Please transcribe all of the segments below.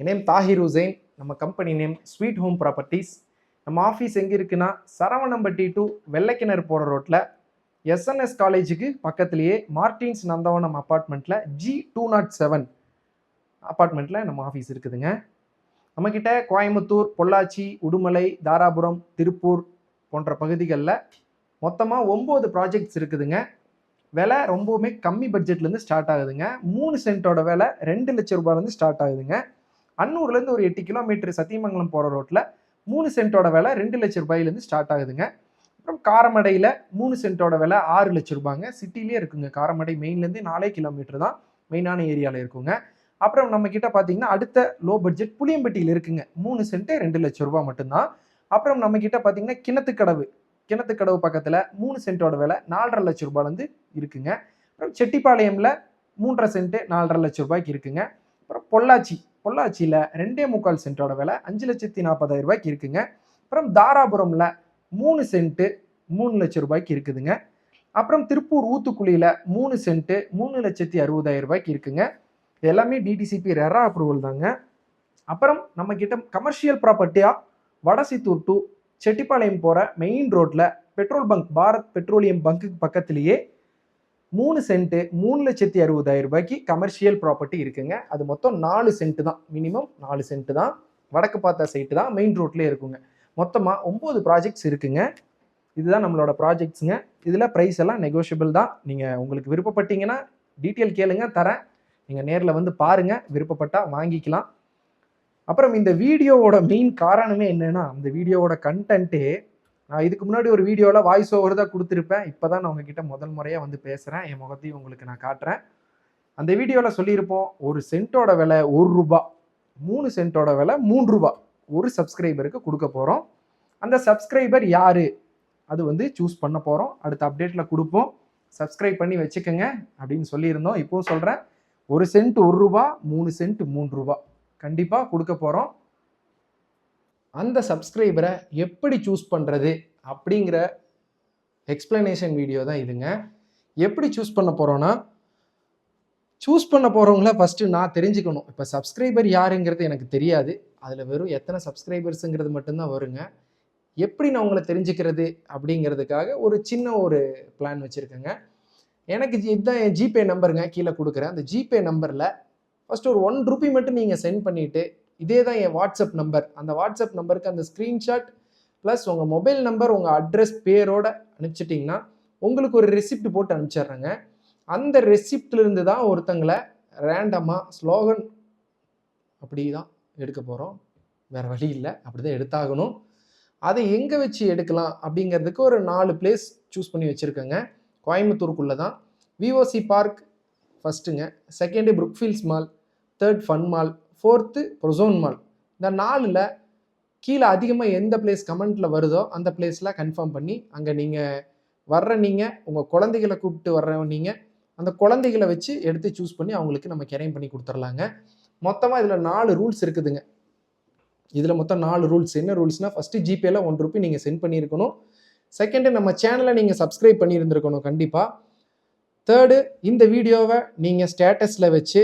என் name Tahir Hussain நம்ம company name sweet home properties நம்ம office எங்கே இருக்குன்னா சரவணம்பட்டி டு வெள்ளைக்கிணறு போகிற ரோட்டில் எஸ்என்எஸ் காலேஜுக்கு பக்கத்துலேயே மார்டின்ஸ் நந்தவனம் அப்பார்ட்மெண்ட்டில் ஜி டூ நாட் செவன் அப்பார்ட்மெண்ட்டில் நம்ம ஆஃபீஸ் இருக்குதுங்க. நம்மக்கிட்ட கோயம்புத்தூர் பொள்ளாச்சி உடுமலை தாராபுரம் திருப்பூர் போன்ற பகுதிகளில் மொத்தமாக ஒம்பது ப்ராஜெக்ட்ஸ் இருக்குதுங்க. விலை ரொம்பவுமே கம்மி பட்ஜெட்லேருந்து ஸ்டார்ட் ஆகுதுங்க. மூணு சென்ட்டோட விலை ரெண்டு லட்சம் ரூபாயிலேருந்து ஸ்டார்ட் ஆகுதுங்க. அன்னூர்லேருந்து ஒரு எட்டு கிலோமீட்டர் சத்தியமங்கலம் போகிற ரோட்டில் மூணு சென்ட்டோட விலை ரெண்டு லட்சம் ரூபாயிலேருந்து ஸ்டார்ட் ஆகுதுங்க. அப்புறம் காரமடையில் மூணு சென்ட்டோட விலை ஆறு லட்சம் ரூபாங்க. சிட்டிலே இருக்குங்க. காரமடை மெயின்லேருந்து நாலே கிலோமீட்டர் தான் மெயினான ஏரியாவில் இருக்குங்க. அப்புறம் நம்ம கிட்ட பார்த்தீங்கன்னா அடுத்த லோ பட்ஜெட் புளியம்பட்டியில் இருக்குங்க. மூணு சென்ட்டு ரெண்டு லட்சம் ரூபாய் மட்டும்தான். அப்புறம் நம்ம கிட்ட பார்த்தீங்கன்னா கிணத்துக்கடவு கிணத்துக்கடவு பக்கத்தில் மூணு சென்ட்டோட விலை நாலரை லட்ச ரூபாயிலேருந்து இருக்குங்க. அப்புறம் செட்டிப்பாளையமில் மூன்றரை சென்ட்டு நாலரை லட்ச ரூபாய்க்கு இருக்குங்க. அப்புறம் பொள்ளாச்சி பொள்ளாச்சியில் ரெண்டே முக்கால் சென்ட்டோட விலை அஞ்சு லட்சத்தி நாற்பதாயிரம் ரூபாய்க்கு இருக்குங்க. அப்புறம் தாராபுரமில் மூணு சென்ட்டு மூணு லட்ச ரூபாய்க்கு இருக்குதுங்க. அப்புறம் திருப்பூர் ஊத்துக்குழியில் மூணு சென்ட்டு மூணு லட்சத்தி அறுபதாயிரம் ரூபாய்க்கு இருக்குங்க. இது எல்லாமே டிடிசிபி ரெரா அப்ரூவல் தாங்க. அப்புறம் நம்மக்கிட்ட கமர்ஷியல் ப்ராப்பர்ட்டியாக வடசித்தூர் டு செட்டிப்பாளையம் போகிற மெயின் ரோட்டில் பெட்ரோல் பங்க் பாரத் பெட்ரோலியம் பங்க்குக்கு பக்கத்துலேயே மூணு சென்ட்டு மூணு லட்சத்தி அறுபதாயிரம் ரூபாய்க்கு கமர்ஷியல் ப்ராப்பர்ட்டி இருக்குங்க. அது மொத்தம் நாலு சென்ட்டு தான். மினிமம் நாலு சென்ட்டு தான். வடக்கு பார்த்த சைட்டு தான். மெயின் ரோட்லேயே இருக்குங்க. மொத்தமாக ஒம்பது ப்ராஜெக்ட்ஸ் இருக்குங்க. இதுதான் நம்மளோட ப்ராஜெக்ட்ஸுங்க இதில் ப்ரைஸ் எல்லாம் நெகோஷியபிள் தான். நீங்கள் உங்களுக்கு விருப்பப்பட்டீங்கன்னா டீட்டெயில் கேளுங்க தரேன். நீங்கள் நேரில் வந்து பாருங்கள் விருப்பப்பட்டால் வாங்கிக்கலாம். அப்புறம் இந்த வீடியோவோட மெயின் காரணமே என்னன்னா அந்த வீடியோவோட கண்டென்ட்டே நான் இதுக்கு முன்னாடி ஒரு வீடியோவில் வாய்ஸ் ஓவர் தான் கொடுத்துருப்பேன். இப்போ தான் நான் உங்ககிட்ட முதல் முறையாக வந்து பேசுகிறேன் என் முகத்தையும் உங்களுக்கு நான் காட்டுறேன். அந்த வீடியோவில் சொல்லியிருப்போம் ஒரு சென்ட்டோட விலை ஒரு ரூபா. மூணு சென்ட்டோட விலை மூன்று ரூபா. ஒரு சப்ஸ்கிரைபருக்கு கொடுக்க போகிறோம் அந்த சப்ஸ்கிரைபர் யார்? அது வந்து சூஸ் பண்ண போகிறோம் அடுத்த அப்டேட்டில் கொடுப்போம். சப்ஸ்கிரைப் பண்ணி வச்சுக்கோங்க அப்படின்னு சொல்லியிருந்தோம். இப்போவும் சொல்கிறேன் ஒரு சென்ட் ஒரு ரூபா மூணு சென்ட் மூன்று ரூபா. கண்டிப்பாக கொடுக்க போகிறோம் அந்த சப்ஸ்கிரைபரை எப்படி சூஸ் பண்ணுறது அப்படிங்கிற எக்ஸ்பிளனேஷன் வீடியோ தான் இதுங்க. எப்படி சூஸ் பண்ண போகிறோன்னா சூஸ் பண்ண போகிறவங்கள ஃபஸ்ட்டு நான் தெரிஞ்சுக்கணும். இப்போ சப்ஸ்கிரைபர் யாருங்கிறது எனக்கு தெரியாது. அதில் வெறும் எத்தனை சப்ஸ்கிரைபர்ஸுங்கிறது மட்டும்தான் வருங்க. எப்படி நான் உங்களை தெரிஞ்சுக்கிறது அப்படிங்கிறதுக்காக ஒரு சின்ன ஒரு பிளான் வச்சுருக்கேங்க. எனக்கு இதுதான் என் ஜிபே நம்பருங்க கீழே கொடுக்குறேன். அந்த ஜிபே நம்பரில் ஃபஸ்ட்டு ஒரு ஒன் ருபி மட்டும் நீங்கள் சென்ட் பண்ணிவிட்டு இதே தான் என் வாட்ஸ்அப் நம்பர் அந்த வாட்ஸ்அப் நம்பருக்கு அந்த ஸ்க்ரீன்ஷாட் ப்ளஸ் உங்கள் மொபைல் நம்பர் உங்கள் அட்ரஸ் பேரோட அனுப்பிச்சிட்டிங்கன்னா உங்களுக்கு ஒரு ரெசிப்ட் போட்டு அனுப்பிச்சிடுறேங்க. அந்த ரெசிப்ட்லேருந்து தான் ஒருத்தங்களை ரேண்டமாக ஸ்லோகன் அப்படி தான் எடுக்க போகிறோம் வேறு வழி இல்லை. அப்படி தான் எடுத்தாகணும். அதை எங்கே வச்சு எடுக்கலாம் அப்படிங்கிறதுக்கு ஒரு நாலு பிளேஸ் சூஸ் பண்ணி வச்சுருக்கேங்க. கோயம்புத்தூருக்குள்ளே தான் VOC park ஃபஸ்ட்டுங்க second Brookefields mall third fun mall fourth Prozone mall இந்த நாலில் கீழே அதிகமாக எந்த பிளேஸ் கமெண்ட்டில் வருதோ அந்த பிளேஸில் கன்ஃபார்ம் பண்ணி அங்கே நீங்கள் வர்ற நீங்கள் உங்கள் குழந்தைகளை கூப்பிட்டு வர்ற நீங்கள் அந்த குழந்தைகளை வச்சு எடுத்து சூஸ் பண்ணி அவங்களுக்கு நம்ம கெரையும் பண்ணி கொடுத்துர்லாங்க மொத்தமாக இதில் நாலு ரூல்ஸ் இருக்குதுங்க. இதில் மொத்தம் நாலு ரூல்ஸ் என்ன ரூல்ஸ்னால் ஃபஸ்ட்டு ஜிபேல ஒன் ருபி நீங்கள் சென்ட் பண்ணியிருக்கணும். செகண்டு நம்ம சேனலை நீங்கள் சப்ஸ்கிரைப் பண்ணியிருந்துருக்கணும் கண்டிப்பாக தேர்டு இந்த வீடியோவை நீங்கள் ஸ்டேட்டஸில் வச்சு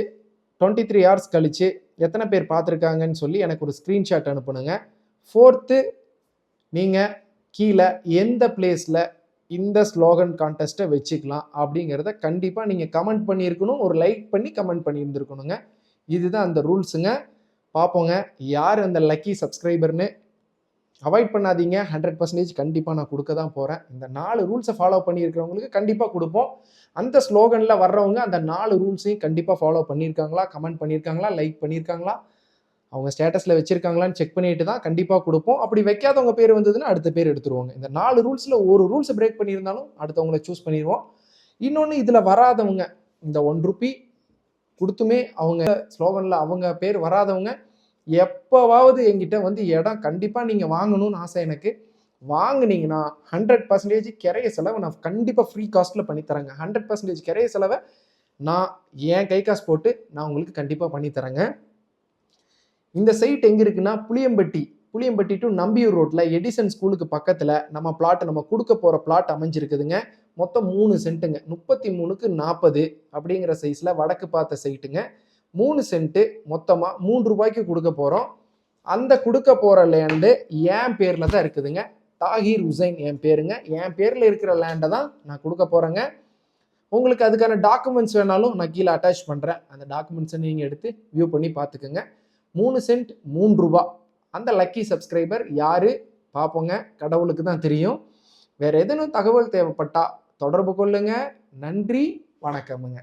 டுவெண்ட்டி த்ரீ ஹவர்ஸ் கழித்து எத்தனை பேர் பார்த்துருக்காங்கன்னு சொல்லி எனக்கு ஒரு ஸ்க்ரீன்ஷாட் அனுப்புனுங்க. ஃபோர்த்து நீங்கள் கீழே எந்த பிளேஸில் இந்த ஸ்லோகன் கான்டெஸ்ட்டை வச்சுக்கலாம் அப்படிங்கிறத கண்டிப்பாக நீங்கள் கமெண்ட் பண்ணியிருக்கணும். ஒரு லைக் பண்ணி கமெண்ட் பண்ணியிருந்துருக்கணுங்க. இதுதான் அந்த ரூல்ஸுங்க பார்ப்போங்க. யார் அந்த லக்கி சப்ஸ்கிரைபர்னு அவாய்ட் பண்ணாதீங்க. ஹண்ட்ரட் பர்சன்டேஜ் கண்டிப்பாக நான் கொடுக்க தான் போகிறேன் இந்த நாலு ரூல்ஸை ஃபாலோ பண்ணியிருக்கிறவங்களுக்கு கண்டிப்பாக கொடுப்போம். அந்த ஸ்லோகனில் வர்றவங்க அந்த நாலு ரூல்ஸையும் கண்டிப்பாக ஃபாலோ பண்ணியிருக்காங்களா? கமெண்ட் பண்ணியிருக்காங்களா? லைக் பண்ணியிருக்காங்களா? அவங்க ஸ்டேட்டஸில் வச்சிருக்காங்களான்னு செக் பண்ணிட்டு தான் கண்டிப்பாக கொடுப்போம். அப்படி வைக்காதவங்க பேர் வந்ததுன்னா அடுத்த பேர் எடுத்துருவாங்க. இந்த நாலு ரூல்ஸில் ஒரு ரூல்ஸை பிரேக் பண்ணியிருந்தாலும் அடுத்தவங்கள சூஸ் பண்ணிடுவோம் இன்னொன்று இதில் வராதவங்க இந்த ஒன் ருபி கொடுத்துமே அவங்க ஸ்லோகனில் அவங்க பேர் வராதவங்க எப்போவாவது என்கிட்ட வந்து இடம் கண்டிப்பாக நீங்கள் வாங்கணும்னு ஆசை எனக்கு. வாங்கினீங்கன்னா ஹண்ட்ரட் பர்சன்டேஜ் கிரைய செலவை நான் கண்டிப்பாக ஃப்ரீ காஸ்ட்டில் பண்ணித்தரேங்க ஹண்ட்ரட் பர்சன்டேஜ் கிரைய செலவை நான் என் கை காசு போட்டு நான் உங்களுக்கு கண்டிப்பாக பண்ணித்தரேங்க இந்த சைட் எங்கே இருக்குன்னா புளியம்பட்டி. புளியம்பட்டி டு நம்பியூர் ரோட்டில் எடிசன் ஸ்கூலுக்கு பக்கத்தில் நம்ம பிளாட் நம்ம கொடுக்க போகிற பிளாட் அமைஞ்சிருக்குதுங்க. மொத்தம் மூணு சென்ட்டுங்க முப்பத்தி மூணுக்கு நாற்பது அப்படிங்கிற சைஸில் வடக்கு பார்த்த சைட்டுங்க மூணு சென்ட்டு மொத்தமாக மூன்று ரூபாய்க்கு கொடுக்க போகிறோம் அந்த கொடுக்க போகிற லேண்டு என் பேரில் தான் இருக்குதுங்க. தாகிர் ஹுசைன் என் பேருங்க. என் பேரில் இருக்கிற லேண்டை தான் நான் கொடுக்க போகிறேங்க உங்களுக்கு அதுக்கான டாக்குமெண்ட்ஸ் வேணாலும் நான் கீழே அட்டாச் பண்ணுறேன் அந்த டாக்குமெண்ட்ஸை நீங்கள் எடுத்து வியூ பண்ணி பார்த்துக்குங்க. மூணு சென்ட் மூணு ரூபா. அந்த லக்கி சப்ஸ்கிரைபர் யார்? பார்ப்போங்க கடவுளுக்கு தான் தெரியும். வேறு எதுவும் தகவல் தேவைப்பட்டால் தொடர்பு கொள்ளுங்க. நன்றி. வணக்கமுங்க.